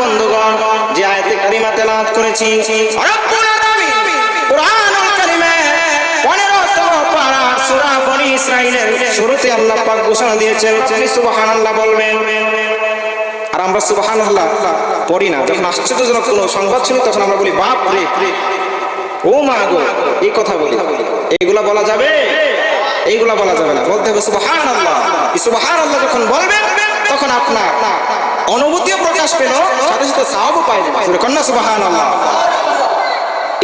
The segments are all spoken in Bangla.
বন্ধুগণ, যে আয়াতে কারিমা তেলাওয়াত করেছি, রব্বুল আলামিন কোরআনুল কারিমে 15তম পারা সূরা বনি ইসরাইলের শুরুতে আল্লাহ পাক ঘোষণা দিয়েছেন সুবহানাল্লাহ বলবেন। আর আমরা সুবহানাল্লাহ পড়ি না, যখন আশ্চর্যজনক কোনো সংবাদ শুনি, তখন আমরা বলি, বাপ রে, ও মা গো, এই কথা বলি। এইগুলা বলা যাবে? এইগুলা বলা যাবে না। বলতে হবে সুবাহান আল্লাহ সুবাহান আল্লাহ যখন বলবেন তখন আপনার অনুভূতিও প্রকাশ পেল, সাথে সাথে সাহাবও পাই যাবে কন্যা সুবাহান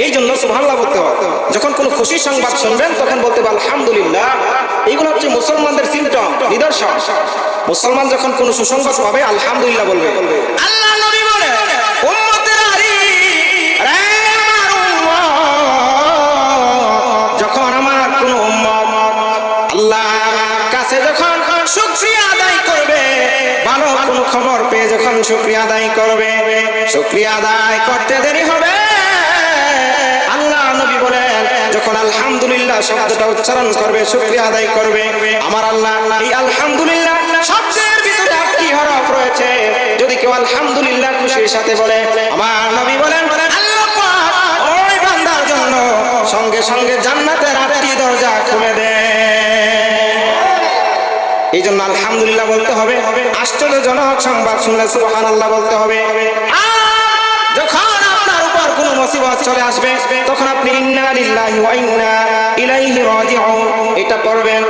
এই জন্য সুবহানাল্লাহ বলতে হয়, যখন কোনো খুশি সংবাদ শুনবেন, তখন বলতে হবে, আলহামদুলিল্লাহ। এইগুলো হচ্ছে মুসলমানদের সিমটম নিদর্শন। মুসলমান যখন কোনো সুসংবাদ পাবে, আলহামদুলিল্লাহ বলবে। আল্লাহ নবী বলে যখন আমার কোন আল্লাহ কাছে যখন আদায় ভালো খবর পেয়ে যখন শুক্রিয়া আদায় করবে, শুক্রিয়া আদায় করতে দেরি হবে। আল্লাহ নবী বলেন, যখন আলহামদুলিল্লাহ উচ্চারণ করবে, শুক্রিয়া আদায় করবে, আমার আল্লাহ আলহামদুলিল্লাহ রয়েছে? যদি আলহামদুলিল্লাহ খুশির সাথে বলে, আমার নবী বলেন জন্য আলহামদুলিল্লাহ বলতে হবে। আশ্চর্যজনক সংবাদ শুনলে সুবহান আল্লাহ বলতে হবে। যখন আপনার উপর কোনো মুসিবত চলে আসবে, তখন আপনি ইন্না লিল্লাহি ওয়া ইন্না ইলাইহি রাজিউন। এটা পড়বেন।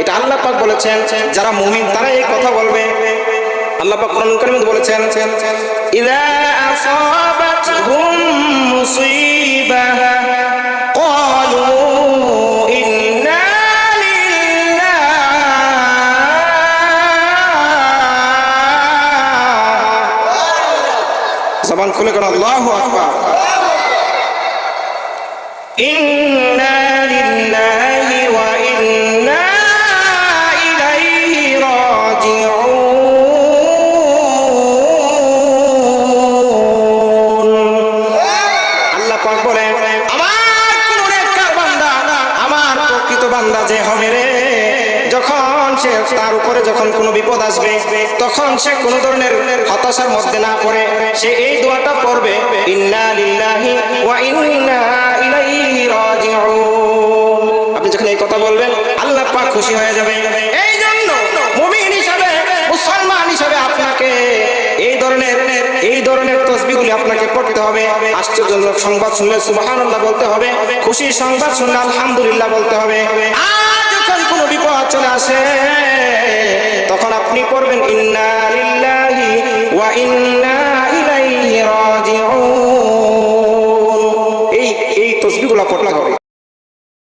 এটা আল্লাহ পাক বলেছেন। যারা মুমিন তারা এই কথা বলবে। আল্লাহ পাক কোরআন কারিমে বলেছেন ইযা আসাবাতহুম মুসিবাহ জবান খুলে করো আল্লাহু আকবার। ইন্না লিল্লাহি ওয়া ইন্না ইলাইহি রাজিউন। আল্লাহ পাক বলেন আমার কোন নেককার বান্দা আমার প্রকৃত বান্দা যে হবে রে সে তার উপরে যখন কোনো বিপদ আসবে, তখন সে কোন ধরনের হতাশার মধ্যে না পড়ে। সে এই দোয়াটা পড়বে, ইন্না লিল্লাহি ওয়া ইন্না ইলাইহি রাজিউন। আপনি যখন এই কথা বলবেন, আল্লাহ পাক খুশি হয়ে যাবে। এই জন্য মুমিন হিসাবে, মুসলমান হিসাবে আপনাকে এই ধরনের এই ধরনের তসবিগুলি আপনাকে পড়তে হবে। আশ্চর্যজনক সংবাদ শুনলে সুবহানাল্লাহ বলতে হবে খুশি সংবাদ শুনলে আলহামদুলিল্লাহ বলতে হবে। চলে আসে তখন আপনি পড়বেন ইন্না ওয়া ইন্না